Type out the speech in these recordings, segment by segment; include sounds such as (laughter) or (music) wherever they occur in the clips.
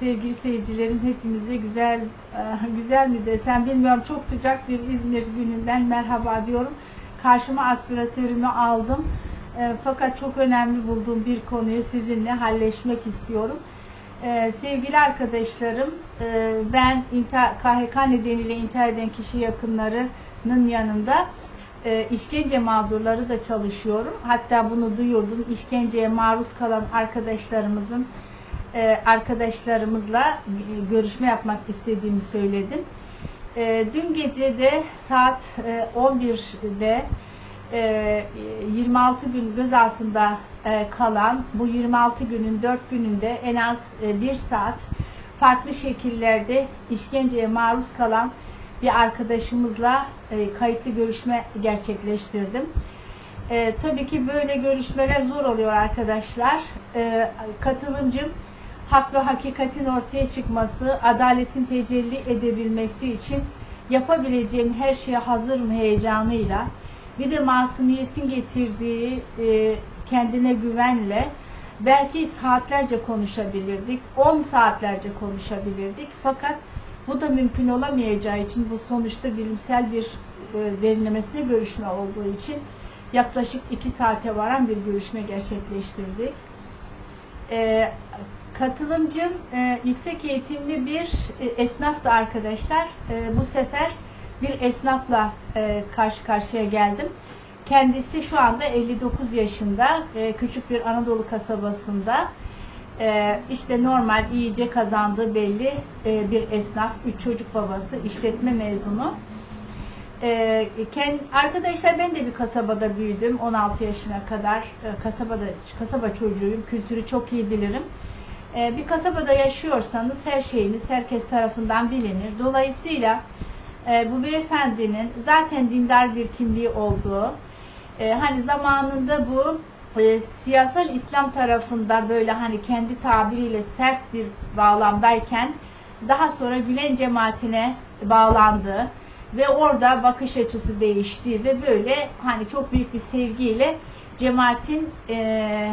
sevgili seyircilerim hepinize güzel e, güzel mi desem bilmiyorum çok sıcak bir İzmir gününden merhaba diyorum. Karşıma aspiratörümü aldım. E, fakat çok önemli bulduğum bir konuyu sizinle halleşmek istiyorum. E, sevgili arkadaşlarım ben KHK nedeniyle intihar eden kişi yakınlarının yanında işkence mağdurları da çalışıyorum. Hatta bunu duyurdum. İşkenceye maruz kalan arkadaşlarımızın e, arkadaşlarımızla görüşme yapmak istediğimi söyledim. E, dün gece de saat 11'de e, 26 gün gözaltında kalan bu 26 günün 4 gününde en az 1 saat farklı şekillerde işkenceye maruz kalan bir arkadaşımızla kayıtlı görüşme gerçekleştirdim. E, tabii ki böyle görüşmeler zor oluyor arkadaşlar. E, katılımcım hak ve hakikatin ortaya çıkması, adaletin tecelli edebilmesi için yapabileceğim her şeye hazır mı heyecanıyla bir de masumiyetin getirdiği e, kendine güvenle belki saatlerce konuşabilirdik, 10 saatlerce konuşabilirdik. Fakat bu da mümkün olamayacağı için bu sonuçta bilimsel bir e, derinlemesine görüşme olduğu için yaklaşık 2 saate varan bir görüşme gerçekleştirdik. E, Katılımcım e, yüksek eğitimli bir e, esnaftı arkadaşlar. E, bu sefer bir esnafla e, karşı karşıya geldim. Kendisi şu anda 59 yaşında, e, küçük bir Anadolu kasabasında. E, işte normal iyice kazandığı belli e, bir esnaf, üç çocuk babası, işletme mezunu. E, kend, arkadaşlar ben de bir kasabada büyüdüm 16 yaşına kadar. E, kasabada kasaba çocuğuyum, kültürü çok iyi bilirim. Ee, bir kasabada yaşıyorsanız her şeyiniz herkes tarafından bilinir. Dolayısıyla e, bu beyefendinin zaten dindar bir kimliği olduğu, e, hani zamanında bu e, siyasal İslam tarafında böyle hani kendi tabiriyle sert bir bağlamdayken daha sonra Gülen cemaatine bağlandı ve orada bakış açısı değişti ve böyle hani çok büyük bir sevgiyle cemaatin e,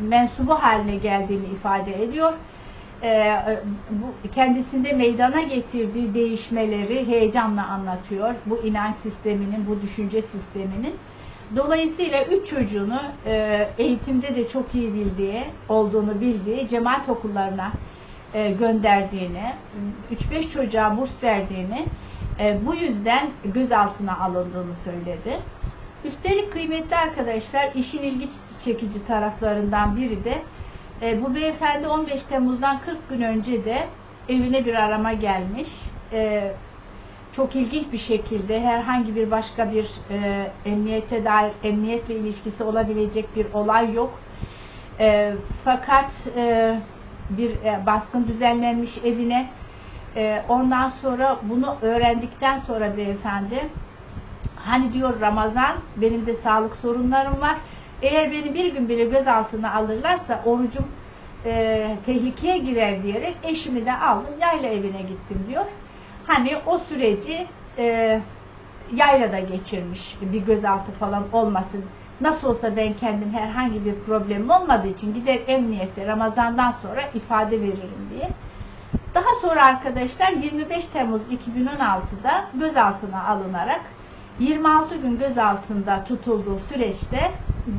mensubu haline geldiğini ifade ediyor. E, bu kendisinde meydana getirdiği değişmeleri heyecanla anlatıyor. Bu inanç sisteminin, bu düşünce sisteminin. Dolayısıyla üç çocuğunu e, eğitimde de çok iyi bildiği, olduğunu bildiği cemaat okullarına e, gönderdiğini, 3-5 çocuğa burs verdiğini, e, bu yüzden gözaltına alındığını söyledi. Üstelik kıymetli arkadaşlar işin ilgi çekici taraflarından biri de e, bu beyefendi 15 Temmuz'dan 40 gün önce de evine bir arama gelmiş. E, çok ilginç bir şekilde herhangi bir başka bir e, emniyete dair emniyetle ilişkisi olabilecek bir olay yok. E, fakat e, bir e, baskın düzenlenmiş evine. E, ondan sonra bunu öğrendikten sonra beyefendi hani diyor Ramazan benim de sağlık sorunlarım var eğer beni bir gün bile gözaltına alırlarsa orucum e, tehlikeye girer diyerek eşimi de aldım yayla evine gittim diyor. Hani o süreci e, yaylada geçirmiş bir gözaltı falan olmasın. Nasıl olsa ben kendim herhangi bir problemim olmadığı için gider emniyette Ramazan'dan sonra ifade veririm diye. Daha sonra arkadaşlar 25 Temmuz 2016'da gözaltına alınarak 26 gün gözaltında tutulduğu süreçte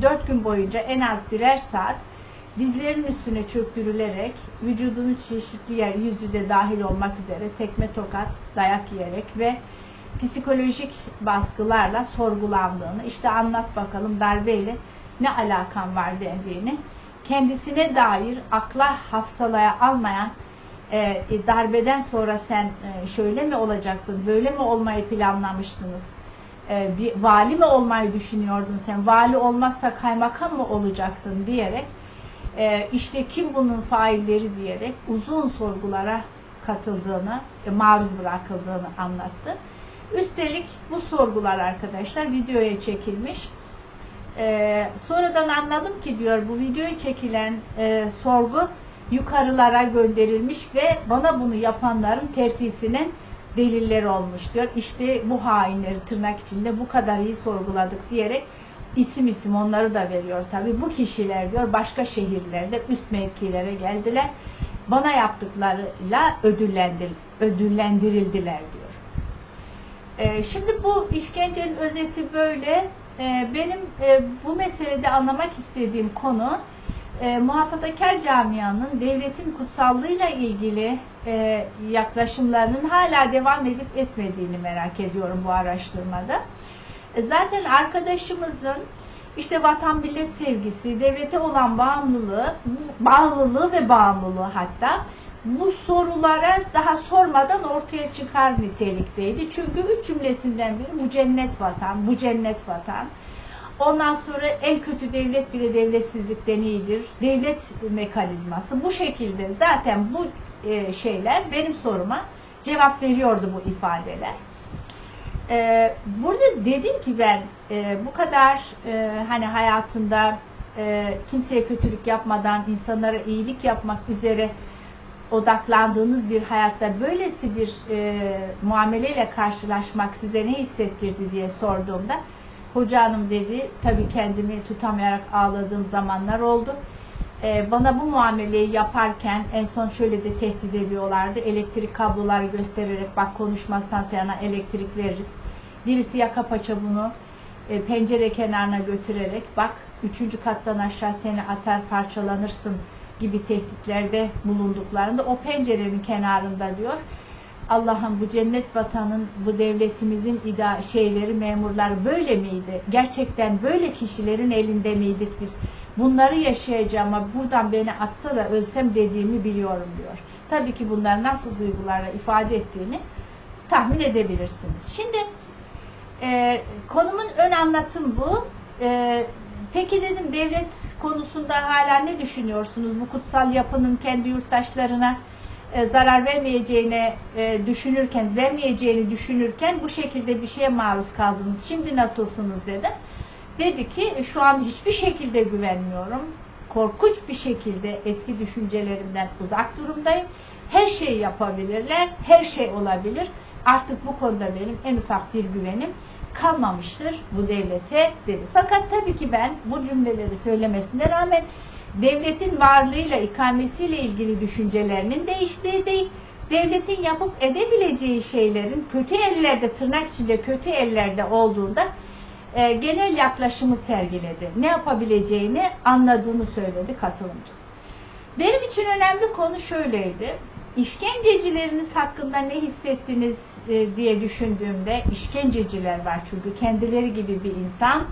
4 gün boyunca en az birer saat dizlerinin üstüne çöktürülerek vücudunun çeşitli yer yüzü de dahil olmak üzere tekme tokat dayak yiyerek ve psikolojik baskılarla sorgulandığını işte anlat bakalım darbeyle ne alakan var dendiğini kendisine dair akla hafsalaya almayan e, darbeden sonra sen e, şöyle mi olacaktın böyle mi olmayı planlamıştınız e, vali mi olmayı düşünüyordun sen? Vali olmazsa kaymakam mı olacaktın diyerek e, işte kim bunun failleri diyerek uzun sorgulara katıldığını, e, maruz bırakıldığını anlattı. Üstelik bu sorgular arkadaşlar videoya çekilmiş. E, sonradan anladım ki diyor bu videoya çekilen e, sorgu yukarılara gönderilmiş ve bana bunu yapanların terfisinin delilleri olmuş diyor. İşte bu hainleri tırnak içinde bu kadar iyi sorguladık diyerek isim isim onları da veriyor tabi. Bu kişiler diyor başka şehirlerde üst mevkilere geldiler bana yaptıklarıyla ödüllendir, ödüllendirildiler diyor. E, şimdi bu işkencenin özeti böyle. E, benim e, bu meselede anlamak istediğim konu e, muhafazakar camianın devletin kutsallığıyla ilgili e, yaklaşımlarının hala devam edip etmediğini merak ediyorum bu araştırmada. E, zaten arkadaşımızın işte vatan millet sevgisi, devlete olan bağımlılığı, bağlılığı ve bağımlılığı hatta bu sorulara daha sormadan ortaya çıkar nitelikteydi. Çünkü üç cümlesinden biri bu cennet vatan, bu cennet vatan. Ondan sonra en kötü devlet bile devletsizlikten iyidir. Devlet mekanizması. Bu şekilde zaten bu e, şeyler benim soruma cevap veriyordu bu ifadeler. E, burada dedim ki ben e, bu kadar hani hayatında kimseye kötülük yapmadan insanlara iyilik yapmak üzere odaklandığınız bir hayatta böylesi bir muameleyle karşılaşmak size ne hissettirdi diye sorduğumda Hoca hanım dedi, tabii kendimi tutamayarak ağladığım zamanlar oldu. Ee, bana bu muameleyi yaparken en son şöyle de tehdit ediyorlardı. Elektrik kabloları göstererek bak konuşmazsan sana elektrik veririz. Birisi yaka paça bunu e, pencere kenarına götürerek bak üçüncü kattan aşağı seni atar parçalanırsın gibi tehditlerde bulunduklarında o pencerenin kenarında diyor Allah'ım bu cennet vatanın, bu devletimizin ida şeyleri, memurlar böyle miydi? Gerçekten böyle kişilerin elinde miydik biz? Bunları yaşayacağım ama buradan beni atsa da ölsem dediğimi biliyorum diyor. Tabii ki bunlar nasıl duygularla ifade ettiğini tahmin edebilirsiniz. Şimdi e, konumun ön anlatım bu. E, peki dedim devlet konusunda hala ne düşünüyorsunuz? Bu kutsal yapının kendi yurttaşlarına e, zarar vermeyeceğine e, düşünürken, vermeyeceğini düşünürken bu şekilde bir şeye maruz kaldınız. Şimdi nasılsınız dedim. Dedi ki şu an hiçbir şekilde güvenmiyorum. Korkunç bir şekilde eski düşüncelerimden uzak durumdayım. Her şeyi yapabilirler, her şey olabilir. Artık bu konuda benim en ufak bir güvenim kalmamıştır bu devlete dedi. Fakat tabii ki ben bu cümleleri söylemesine rağmen devletin varlığıyla, ikamesiyle ilgili düşüncelerinin değiştiği değil, devletin yapıp edebileceği şeylerin kötü ellerde, tırnak içinde kötü ellerde olduğunda e, genel yaklaşımı sergiledi. Ne yapabileceğini anladığını söyledi katılımcı. Benim için önemli konu şöyleydi. İşkencecileriniz hakkında ne hissettiniz e, diye düşündüğümde işkenceciler var çünkü kendileri gibi bir insan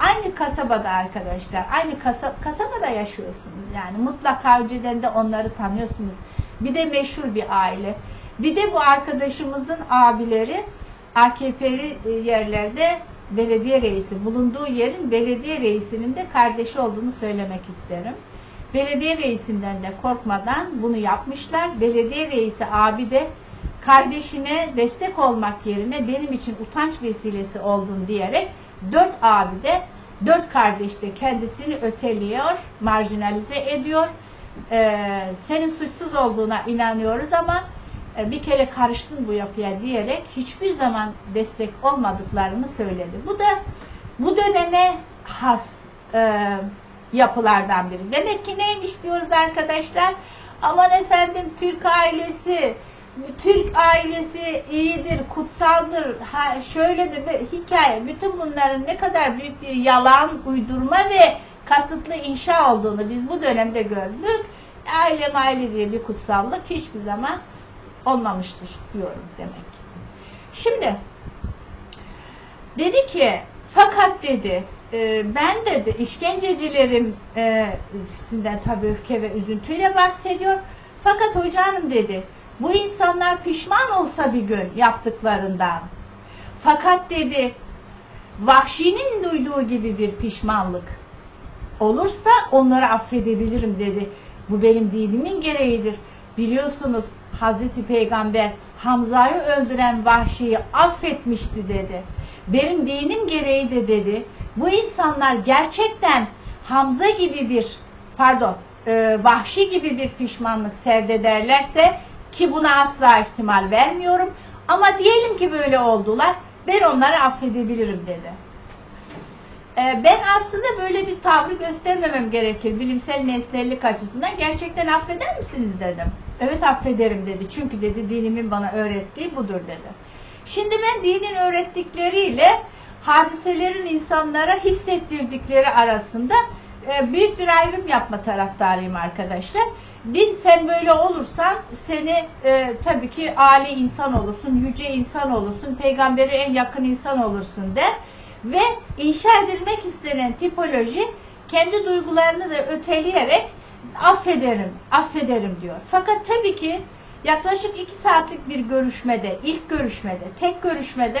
Aynı kasabada arkadaşlar, aynı kasa, kasabada yaşıyorsunuz yani mutlaka önceden de onları tanıyorsunuz. Bir de meşhur bir aile. Bir de bu arkadaşımızın abileri AKP'li e, yerlerde belediye reisi, bulunduğu yerin belediye reisinin de kardeşi olduğunu söylemek isterim. Belediye reisinden de korkmadan bunu yapmışlar. Belediye reisi abi de kardeşine destek olmak yerine benim için utanç vesilesi oldun diyerek dört abi de dört kardeş de kendisini öteliyor, marjinalize ediyor. Ee, senin suçsuz olduğuna inanıyoruz ama e, bir kere karıştın bu yapıya diyerek hiçbir zaman destek olmadıklarını söyledi. Bu da bu döneme has e, yapılardan biri. Demek ki neymiş diyoruz arkadaşlar? Aman efendim Türk ailesi Türk ailesi iyidir, kutsaldır, ha, şöyledir ve hikaye. Bütün bunların ne kadar büyük bir yalan, uydurma ve kasıtlı inşa olduğunu biz bu dönemde gördük. Aile aile diye bir kutsallık hiçbir zaman olmamıştır diyorum demek. Şimdi dedi ki fakat dedi e, ben dedi işkencecilerin e, sinden tabii öfke ve üzüntüyle bahsediyor. Fakat hocanım dedi bu insanlar pişman olsa bir gün yaptıklarından. Fakat dedi vahşinin duyduğu gibi bir pişmanlık olursa onları affedebilirim dedi. Bu benim dinimin gereğidir. Biliyorsunuz Hazreti Peygamber Hamza'yı öldüren vahşiyi affetmişti dedi. Benim dinim gereği de dedi. Bu insanlar gerçekten Hamza gibi bir pardon e, vahşi gibi bir pişmanlık serdederlerse ki buna asla ihtimal vermiyorum. Ama diyelim ki böyle oldular. Ben onları affedebilirim dedi. e, ben aslında böyle bir tavrı göstermemem gerekir bilimsel nesnellik açısından. Gerçekten affeder misiniz dedim. Evet affederim dedi. Çünkü dedi dinimin bana öğrettiği budur dedi. Şimdi ben dinin öğrettikleriyle hadiselerin insanlara hissettirdikleri arasında e, büyük bir ayrım yapma taraftarıyım arkadaşlar. Din sen böyle olursan seni e, tabii ki âli insan olursun, yüce insan olursun, peygamberi en yakın insan olursun der. Ve inşa edilmek istenen tipoloji kendi duygularını da öteleyerek affederim, affederim diyor. Fakat tabii ki yaklaşık iki saatlik bir görüşmede, ilk görüşmede, tek görüşmede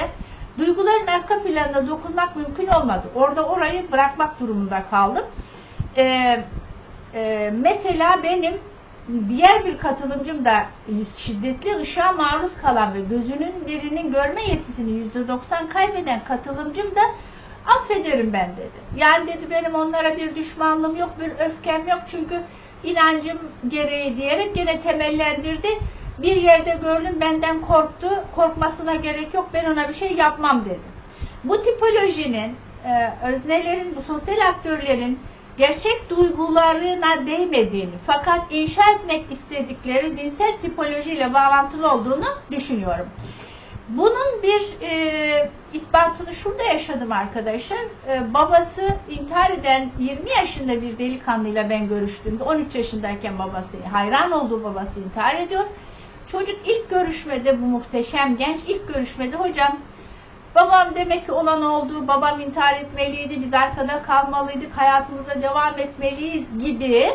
duyguların arka planına dokunmak mümkün olmadı. Orada orayı bırakmak durumunda kaldım. Ee, e, mesela benim diğer bir katılımcım da şiddetli ışığa maruz kalan ve gözünün birinin görme yetisini yüzde doksan kaybeden katılımcım da affederim ben dedi. Yani dedi benim onlara bir düşmanlığım yok, bir öfkem yok çünkü inancım gereği diyerek gene temellendirdi. Bir yerde gördüm benden korktu, korkmasına gerek yok ben ona bir şey yapmam dedi. Bu tipolojinin e, öznelerin, bu sosyal aktörlerin gerçek duygularına değmediğini fakat inşa etmek istedikleri dinsel tipolojiyle bağlantılı olduğunu düşünüyorum. Bunun bir e, ispatını şurada yaşadım arkadaşlar. E, babası intihar eden 20 yaşında bir delikanlıyla ben görüştüğümde 13 yaşındayken babası hayran olduğu babası intihar ediyor. Çocuk ilk görüşmede bu muhteşem genç ilk görüşmede hocam babam demek ki olan oldu, babam intihar etmeliydi, biz arkada kalmalıydık, hayatımıza devam etmeliyiz gibi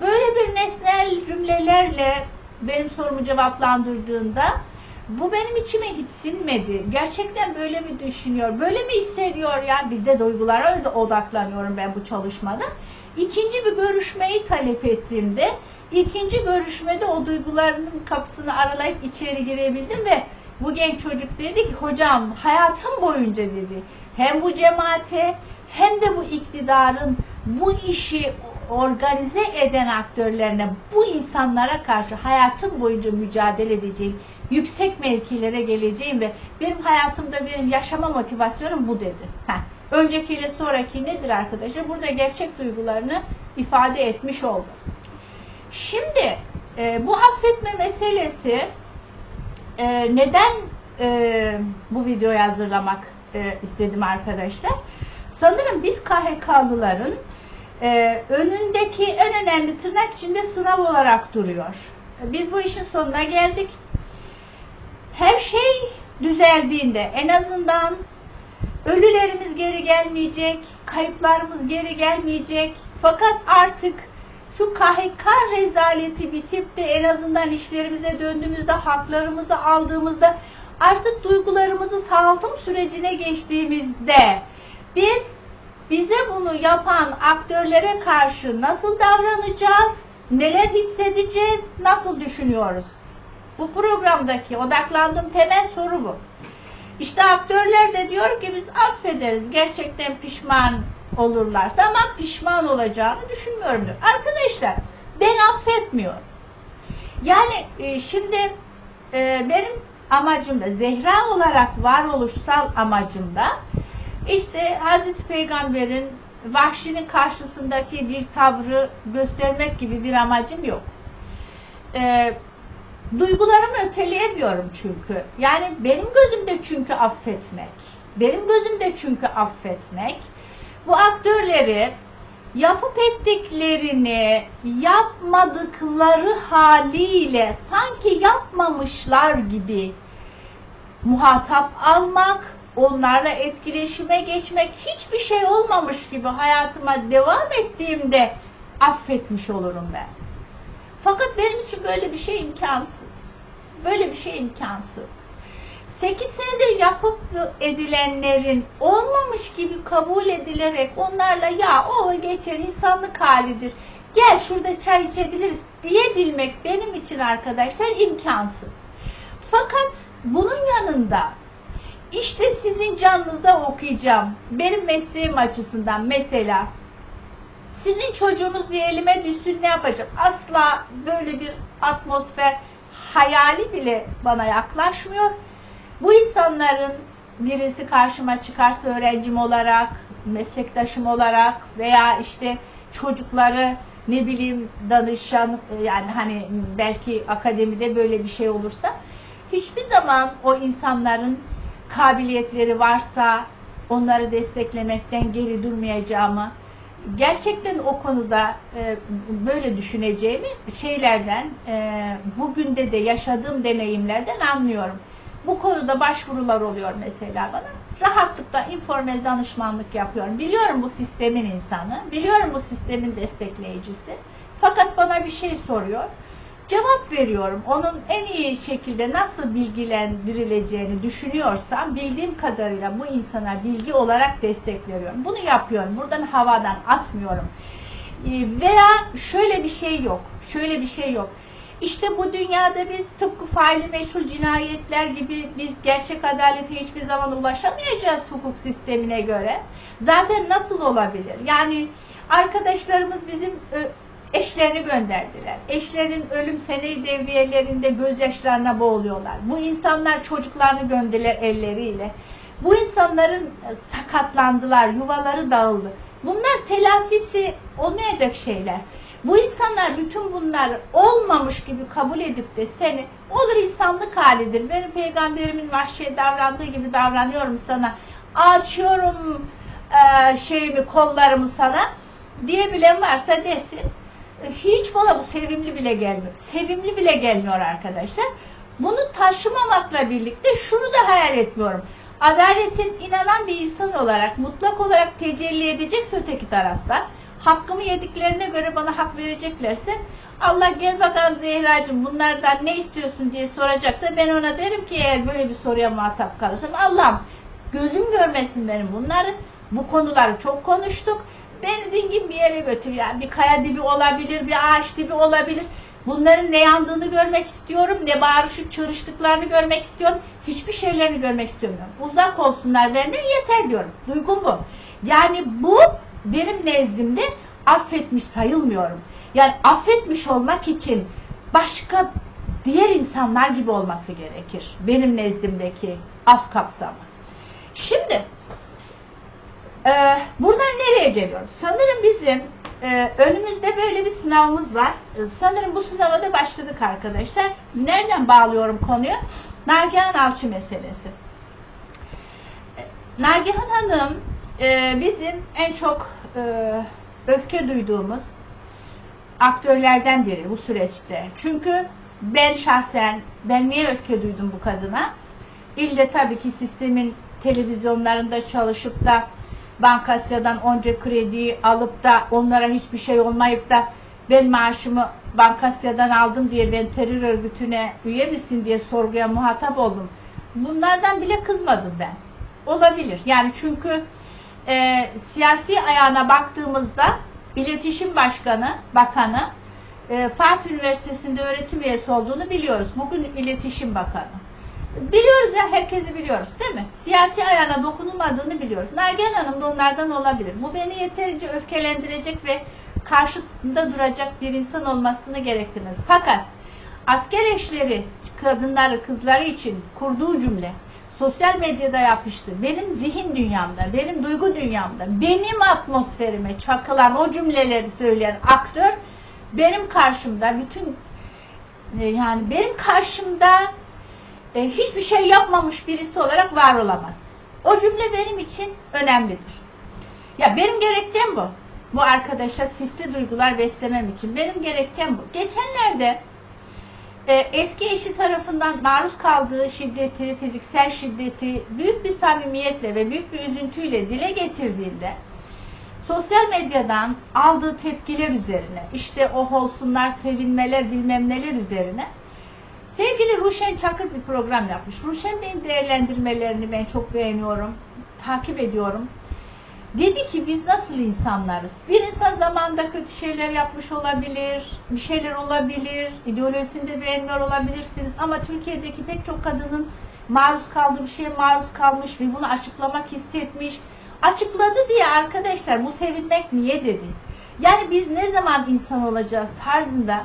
böyle bir nesnel cümlelerle benim sorumu cevaplandırdığında bu benim içime hiç sinmedi. Gerçekten böyle mi düşünüyor? Böyle mi hissediyor ya? Bir de duygulara odaklanıyorum ben bu çalışmada. İkinci bir görüşmeyi talep ettiğimde ikinci görüşmede o duygularının kapısını aralayıp içeri girebildim ve bu genç çocuk dedi ki hocam hayatım boyunca dedi hem bu cemaate hem de bu iktidarın bu işi organize eden aktörlerine bu insanlara karşı hayatım boyunca mücadele edeceğim yüksek mevkilere geleceğim ve benim hayatımda benim yaşama motivasyonum bu dedi. Heh. Öncekiyle sonraki nedir arkadaşlar? Burada gerçek duygularını ifade etmiş oldu. Şimdi e, bu affetme meselesi e, neden e, bu videoyu hazırlamak e, istedim arkadaşlar? Sanırım biz KHK'lıların e, önündeki en önemli tırnak içinde sınav olarak duruyor. Biz bu işin sonuna geldik her şey düzeldiğinde en azından ölülerimiz geri gelmeyecek, kayıplarımız geri gelmeyecek. Fakat artık şu KHK rezaleti bitip de en azından işlerimize döndüğümüzde, haklarımızı aldığımızda artık duygularımızı sağaltım sürecine geçtiğimizde biz bize bunu yapan aktörlere karşı nasıl davranacağız, neler hissedeceğiz, nasıl düşünüyoruz? Bu programdaki odaklandığım temel soru bu. İşte aktörler de diyor ki biz affederiz gerçekten pişman olurlarsa ama pişman olacağını düşünmüyorum diyor. Arkadaşlar ben affetmiyorum. Yani e, şimdi e, benim amacımda Zehra olarak varoluşsal amacımda işte Hazreti Peygamber'in vahşinin karşısındaki bir tavrı göstermek gibi bir amacım yok. Ee, Duygularımı öteleyemiyorum çünkü. Yani benim gözümde çünkü affetmek. Benim gözümde çünkü affetmek. Bu aktörleri yapıp ettiklerini yapmadıkları haliyle sanki yapmamışlar gibi muhatap almak, onlarla etkileşime geçmek, hiçbir şey olmamış gibi hayatıma devam ettiğimde affetmiş olurum ben. Fakat benim için böyle bir şey imkansız. Böyle bir şey imkansız. 8 senedir yapıp edilenlerin olmamış gibi kabul edilerek onlarla ya o geçen insanlık halidir. Gel şurada çay içebiliriz diyebilmek benim için arkadaşlar imkansız. Fakat bunun yanında işte sizin canınızda okuyacağım. Benim mesleğim açısından mesela sizin çocuğunuz bir elime düşsün ne yapacağım? Asla böyle bir atmosfer hayali bile bana yaklaşmıyor. Bu insanların birisi karşıma çıkarsa öğrencim olarak, meslektaşım olarak veya işte çocukları ne bileyim danışan e, yani hani belki akademide böyle bir şey olursa hiçbir zaman o insanların kabiliyetleri varsa onları desteklemekten geri durmayacağımı gerçekten o konuda e, böyle düşüneceğimi şeylerden e, bugün de de yaşadığım deneyimlerden anlıyorum. Bu konuda başvurular oluyor mesela bana. Rahatlıkla informal danışmanlık yapıyorum. Biliyorum bu sistemin insanı, biliyorum bu sistemin destekleyicisi. Fakat bana bir şey soruyor. Cevap veriyorum. Onun en iyi şekilde nasıl bilgilendirileceğini düşünüyorsam bildiğim kadarıyla bu insana bilgi olarak destek veriyorum. Bunu yapıyorum. Buradan havadan atmıyorum. Ee, Veya şöyle bir şey yok. Şöyle bir şey yok. İşte bu dünyada biz tıpkı faili meşhur cinayetler gibi biz gerçek adalete hiçbir zaman ulaşamayacağız hukuk sistemine göre. Zaten nasıl olabilir? Yani arkadaşlarımız bizim ö, eşlerini gönderdiler. Eşlerin ölüm seneyi devriyelerinde gözyaşlarına boğuluyorlar. Bu insanlar çocuklarını gömdüler elleriyle. Bu insanların e, sakatlandılar, yuvaları dağıldı. Bunlar telafisi olmayacak şeyler. Bu insanlar bütün bunlar olmamış gibi kabul edip de seni olur insanlık halidir. Benim peygamberimin vahşiye davrandığı gibi davranıyorum sana. Açıyorum e, şeyimi kollarımı sana diyebilen varsa desin. Hiç bana bu sevimli bile gelmiyor. Sevimli bile gelmiyor arkadaşlar. Bunu taşımamakla birlikte şunu da hayal etmiyorum. Adaletin inanan bir insan olarak mutlak olarak tecelli edecekse öteki tarafta hakkımı yediklerine göre bana hak vereceklerse Allah gel bakalım Zehracığım bunlardan ne istiyorsun diye soracaksa ben ona derim ki eğer böyle bir soruya muhatap kalırsam Allah'ım gözüm görmesin benim bunları. Bu konuları çok konuştuk. Beni dingin bir yere götür yani bir kaya dibi olabilir bir ağaç dibi olabilir. Bunların ne yandığını görmek istiyorum ne bağırışıp çığırıştıklarını görmek istiyorum. Hiçbir şeylerini görmek istemiyorum. Uzak olsunlar benden yeter diyorum. Duygum bu. Yani bu benim nezdimde affetmiş sayılmıyorum. Yani affetmiş olmak için başka diğer insanlar gibi olması gerekir. Benim nezdimdeki af kapsamı. Şimdi e, buradan nereye geliyoruz? Sanırım bizim e, önümüzde böyle bir sınavımız var. E, sanırım bu sınava da başladık arkadaşlar. Nereden bağlıyorum konuyu? Nagihan Alçı meselesi. E, Nagihan Hanım e, bizim en çok e, öfke duyduğumuz aktörlerden biri bu süreçte. Çünkü ben şahsen, ben niye öfke duydum bu kadına? İlle tabii ki sistemin televizyonlarında çalışıp da Bankasya'dan onca krediyi alıp da onlara hiçbir şey olmayıp da ben maaşımı Bankasya'dan aldım diye ben terör örgütüne üye misin diye sorguya muhatap oldum. Bunlardan bile kızmadım ben. Olabilir. Yani çünkü e, siyasi ayağına baktığımızda iletişim başkanı, bakanı e, Fatih Üniversitesi'nde öğretim üyesi olduğunu biliyoruz. Bugün iletişim bakanı. Biliyoruz ya herkesi biliyoruz değil mi? Siyasi ayağına dokunulmadığını biliyoruz. Nagihan Hanım da onlardan olabilir. Bu beni yeterince öfkelendirecek ve karşısında duracak bir insan olmasını gerektirmez. Fakat asker eşleri, kadınları, kızları için kurduğu cümle sosyal medyada yapıştı. Benim zihin dünyamda, benim duygu dünyamda, benim atmosferime çakılan o cümleleri söyleyen aktör benim karşımda bütün e, yani benim karşımda e, hiçbir şey yapmamış birisi olarak var olamaz. O cümle benim için önemlidir. Ya benim gerekçem bu. Bu arkadaşa sisli duygular beslemem için. Benim gerekçem bu. Geçenlerde eski eşi tarafından maruz kaldığı şiddeti, fiziksel şiddeti büyük bir samimiyetle ve büyük bir üzüntüyle dile getirdiğinde sosyal medyadan aldığı tepkiler üzerine, işte o olsunlar, sevinmeler, bilmem neler üzerine sevgili Ruşen Çakır bir program yapmış. Ruşen Bey'in değerlendirmelerini ben çok beğeniyorum, takip ediyorum. Dedi ki biz nasıl insanlarız? Bir insan zamanında kötü şeyler yapmış olabilir, bir şeyler olabilir, ideolojisini de beğenmiyor olabilirsiniz ama Türkiye'deki pek çok kadının maruz kaldığı bir şeye maruz kalmış ve bunu açıklamak hissetmiş. Açıkladı diye arkadaşlar bu sevinmek niye dedi? Yani biz ne zaman insan olacağız tarzında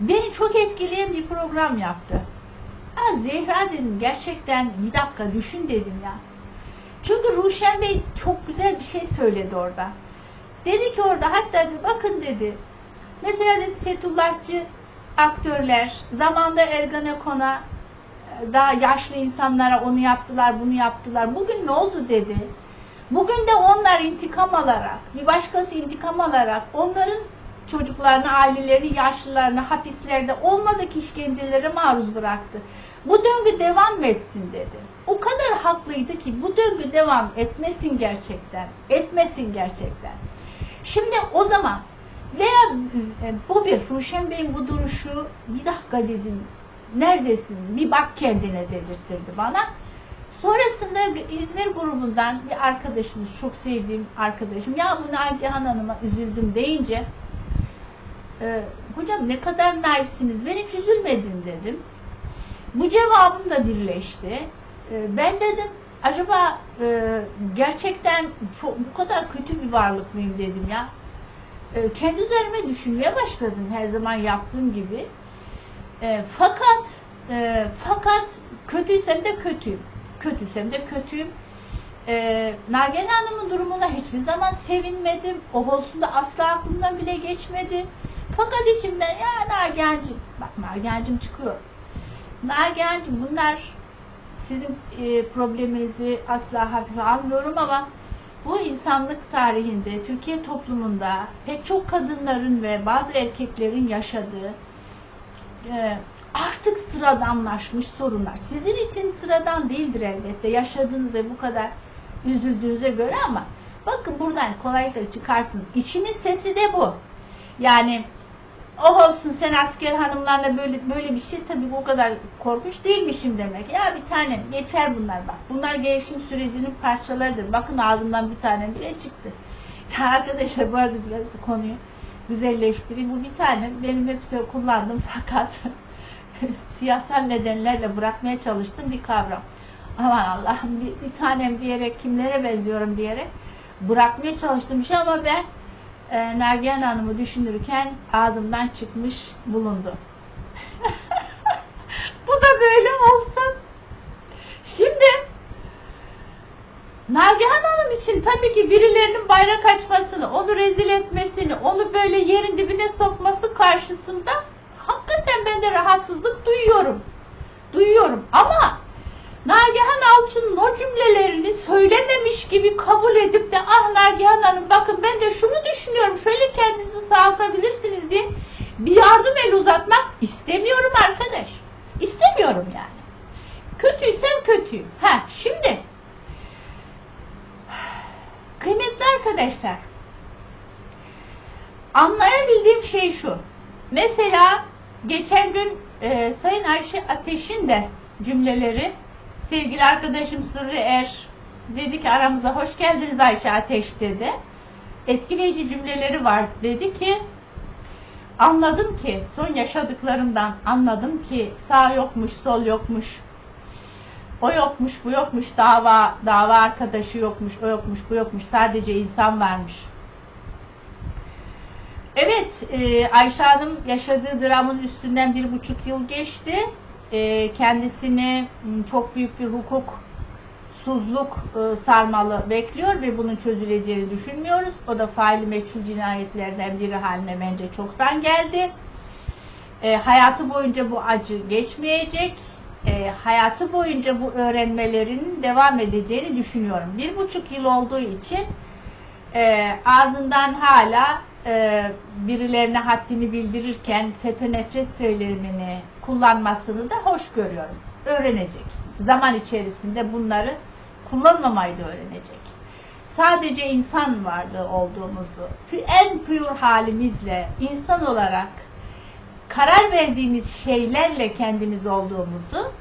beni çok etkileyen bir program yaptı. Ha Zehra dedim gerçekten bir dakika düşün dedim ya. Çünkü Ruşen Bey çok güzel bir şey söyledi orada. Dedi ki orada hatta dedi, bakın dedi. Mesela dedi Fethullahçı aktörler zamanda Ergenekon'a e, daha yaşlı insanlara onu yaptılar, bunu yaptılar. Bugün ne oldu dedi. Bugün de onlar intikam alarak, bir başkası intikam alarak onların çocuklarını, ailelerini, yaşlılarını hapislerde olmadık işkencelere maruz bıraktı. Bu döngü devam etsin dedi. O kadar haklıydı ki bu döngü devam etmesin gerçekten. Etmesin gerçekten. Şimdi o zaman veya e, bu bir Ruşen Bey'in bu duruşu bir dakika dedim. Neredesin? Bir bak kendine dedirtirdi bana. Sonrasında İzmir grubundan bir arkadaşımız, çok sevdiğim arkadaşım, ya bu Nagihan Hanım'a üzüldüm deyince e, hocam ne kadar naifsiniz, ben hiç üzülmedim dedim. Bu cevabım da birleşti. E, ben dedim, acaba e, gerçekten çok, bu kadar kötü bir varlık mıyım dedim ya. E, kendi üzerime düşünmeye başladım her zaman yaptığım gibi. E, fakat e, fakat kötüysem de kötüyüm. Kötüysem de kötüyüm. E, Nagihan Hanım'ın durumuna hiçbir zaman sevinmedim. O olsun da asla aklımdan bile geçmedi. Fakat içimden ya Nagihan'cığım, bak Nagihan'cığım çıkıyor. Nagihan'cığım bunlar sizin e, probleminizi asla hafife almıyorum ama bu insanlık tarihinde, Türkiye toplumunda pek çok kadınların ve bazı erkeklerin yaşadığı e, artık sıradanlaşmış sorunlar. Sizin için sıradan değildir elbette yaşadığınız ve bu kadar üzüldüğünüze göre ama bakın buradan kolaylıkla çıkarsınız. İçimin sesi de bu. Yani oh olsun sen asker hanımlarla böyle böyle bir şey tabii bu kadar korkunç değilmişim demek. Ya bir tane geçer bunlar bak. Bunlar gelişim sürecinin parçalarıdır. Bakın ağzımdan bir tane bile çıktı. Ya arkadaşlar bu arada biraz konuyu güzelleştireyim. Bu bir tane benim hep kullandığım fakat (laughs) siyasal nedenlerle bırakmaya çalıştığım bir kavram. Aman Allah'ım bir, bir tanem diyerek kimlere benziyorum diyerek bırakmaya çalıştığım bir şey ama ben e, Nagihan Hanım'ı düşünürken ağzımdan çıkmış bulundu. (laughs) Bu da böyle olsun. Şimdi Nagihan Hanım için tabii ki birilerinin bayrak açmasını, onu rezil etmesini, onu böyle yerin dibine sokması karşısında hakikaten ben de rahatsızlık duyuyorum. Duyuyorum ama Nagihan Alçı'nın o cümlelerini söylememiş gibi kabul edip de ah Nagihan Hanım bakın ben de şunu düşünüyorum şöyle kendinizi sağlatabilirsiniz diye bir yardım el uzatmak istemiyorum arkadaş. İstemiyorum yani. Kötüysem kötüyüm. Ha şimdi kıymetli arkadaşlar anlayabildiğim şey şu. Mesela geçen gün e, Sayın Ayşe Ateş'in de cümleleri sevgili arkadaşım Sırrı Er dedi ki aramıza hoş geldiniz Ayşe Ateş dedi. Etkileyici cümleleri vardı. Dedi ki anladım ki son yaşadıklarımdan anladım ki sağ yokmuş sol yokmuş o yokmuş bu yokmuş dava dava arkadaşı yokmuş o yokmuş bu yokmuş sadece insan varmış. Evet e, Ayşe Hanım yaşadığı dramın üstünden bir buçuk yıl geçti. E, kendisini çok büyük bir hukuksuzluk e, sarmalı bekliyor ve bunun çözüleceğini düşünmüyoruz. O da faili meçhul cinayetlerden biri haline bence çoktan geldi. E, hayatı boyunca bu acı geçmeyecek. E, hayatı boyunca bu öğrenmelerinin devam edeceğini düşünüyorum. Bir buçuk yıl olduğu için e, ağzından hala e, birilerine haddini bildirirken FETÖ nefret söylemini kullanmasını da hoş görüyorum. Öğrenecek. Zaman içerisinde bunları kullanmamayı da öğrenecek. Sadece insan varlığı olduğumuzu, en pür halimizle, insan olarak karar verdiğimiz şeylerle kendimiz olduğumuzu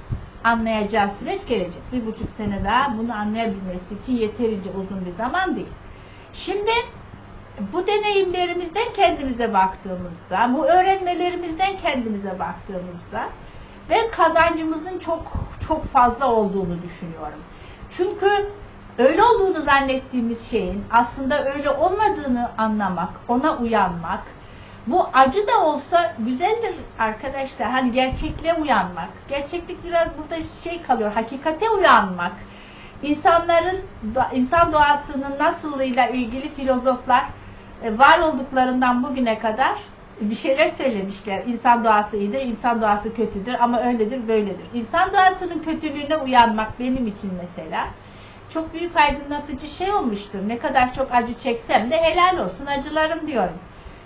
anlayacağı süreç gelecek. Bir buçuk sene daha bunu anlayabilmesi için yeterince uzun bir zaman değil. Şimdi bu deneyimlerimizden kendimize baktığımızda, bu öğrenmelerimizden kendimize baktığımızda ve kazancımızın çok çok fazla olduğunu düşünüyorum. Çünkü öyle olduğunu zannettiğimiz şeyin aslında öyle olmadığını anlamak, ona uyanmak, bu acı da olsa güzeldir arkadaşlar. Hani gerçekliğe uyanmak. Gerçeklik biraz burada şey kalıyor. Hakikate uyanmak. İnsanların insan doğasının nasıllığıyla ilgili filozoflar var olduklarından bugüne kadar bir şeyler söylemişler. İnsan doğası iyidir, insan doğası kötüdür ama öyledir, böyledir. İnsan doğasının kötülüğüne uyanmak benim için mesela çok büyük aydınlatıcı şey olmuştur. Ne kadar çok acı çeksem de helal olsun acılarım diyorum.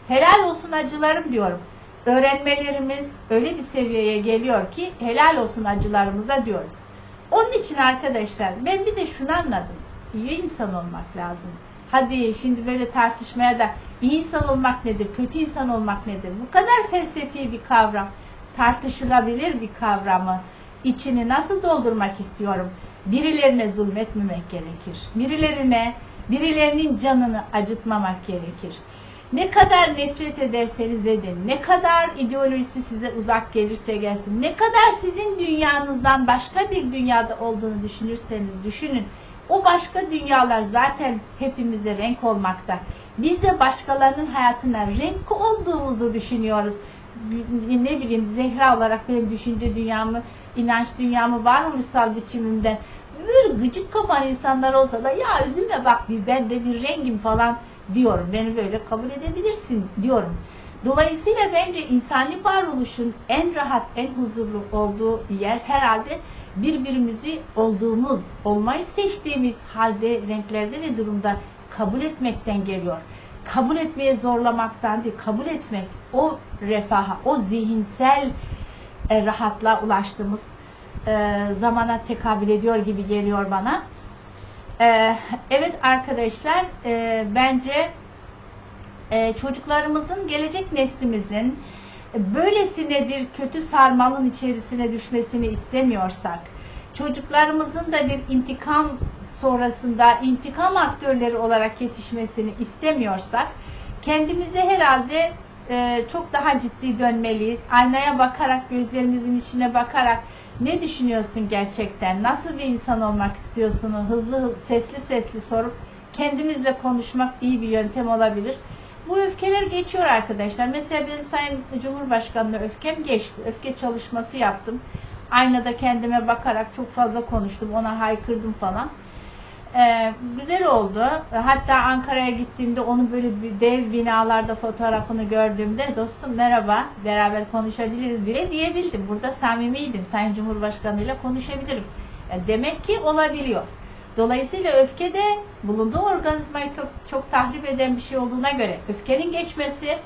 Helal olsun acılarım diyorum. Öğrenmelerimiz öyle bir seviyeye geliyor ki helal olsun acılarımıza diyoruz. Onun için arkadaşlar ben bir de şunu anladım. İyi insan olmak lazım. Hadi şimdi böyle tartışmaya da iyi insan olmak nedir, kötü insan olmak nedir? Bu kadar felsefi bir kavram, tartışılabilir bir kavramı içini nasıl doldurmak istiyorum? Birilerine zulmetmemek gerekir. Birilerine, birilerinin canını acıtmamak gerekir. Ne kadar nefret ederseniz edin, ne kadar ideolojisi size uzak gelirse gelsin, ne kadar sizin dünyanızdan başka bir dünyada olduğunu düşünürseniz düşünün. O başka dünyalar zaten hepimizde renk olmakta. Biz de başkalarının hayatına renk olduğumuzu düşünüyoruz. Ne bileyim Zehra olarak benim düşünce dünyamı, inanç dünyamı varoluşsal biçimimden böyle gıcık kapan insanlar olsa da ya üzülme bak bir ben de bir rengim falan diyorum. Beni böyle kabul edebilirsin diyorum. Dolayısıyla bence insani varoluşun en rahat, en huzurlu olduğu yer herhalde birbirimizi olduğumuz, olmayı seçtiğimiz halde, renklerde ve durumda kabul etmekten geliyor. Kabul etmeye zorlamaktan değil, kabul etmek o refaha, o zihinsel e, rahatlığa ulaştığımız e, zamana tekabül ediyor gibi geliyor bana. E, evet arkadaşlar, e, bence e, çocuklarımızın, gelecek neslimizin böylesine bir kötü sarmalın içerisine düşmesini istemiyorsak, çocuklarımızın da bir intikam sonrasında intikam aktörleri olarak yetişmesini istemiyorsak, kendimize herhalde e, çok daha ciddi dönmeliyiz. Aynaya bakarak, gözlerimizin içine bakarak ne düşünüyorsun gerçekten? Nasıl bir insan olmak istiyorsun? Hızlı, sesli sesli sorup kendimizle konuşmak iyi bir yöntem olabilir. Bu öfkeler geçiyor arkadaşlar. Mesela benim Sayın Cumhurbaşkanı'na öfkem geçti. Öfke çalışması yaptım. Aynada kendime bakarak çok fazla konuştum. Ona haykırdım falan. Ee, güzel oldu. Hatta Ankara'ya gittiğimde onun böyle bir dev binalarda fotoğrafını gördüğümde dostum merhaba beraber konuşabiliriz bile diyebildim. Burada samimiydim. Sayın Cumhurbaşkanı ile konuşabilirim. Yani demek ki olabiliyor. Dolayısıyla öfke de bulunduğu organizmayı çok, çok tahrip eden bir şey olduğuna göre öfkenin geçmesi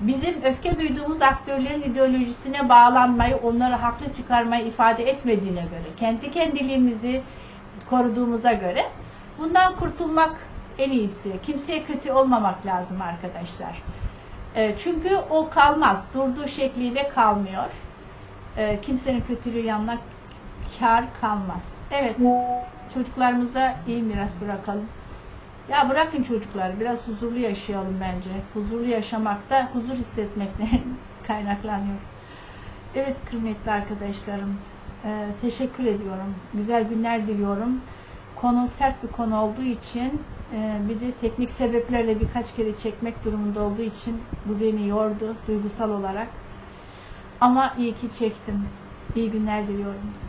bizim öfke duyduğumuz aktörlerin ideolojisine bağlanmayı, onları haklı çıkarmayı ifade etmediğine göre, kendi kendiliğimizi koruduğumuza göre bundan kurtulmak en iyisi. Kimseye kötü olmamak lazım arkadaşlar. E, çünkü o kalmaz. Durduğu şekliyle kalmıyor. E, kimsenin kötülüğü yanına kar kalmaz. Evet. Çocuklarımıza iyi miras bırakalım. Ya bırakın çocukları. Biraz huzurlu yaşayalım bence. Huzurlu yaşamakta huzur hissetmekten (laughs) kaynaklanıyor. Evet kıymetli arkadaşlarım. E, teşekkür ediyorum. Güzel günler diliyorum. Konu sert bir konu olduğu için e, bir de teknik sebeplerle birkaç kere çekmek durumunda olduğu için bu beni yordu duygusal olarak. Ama iyi ki çektim. İyi günler diliyorum.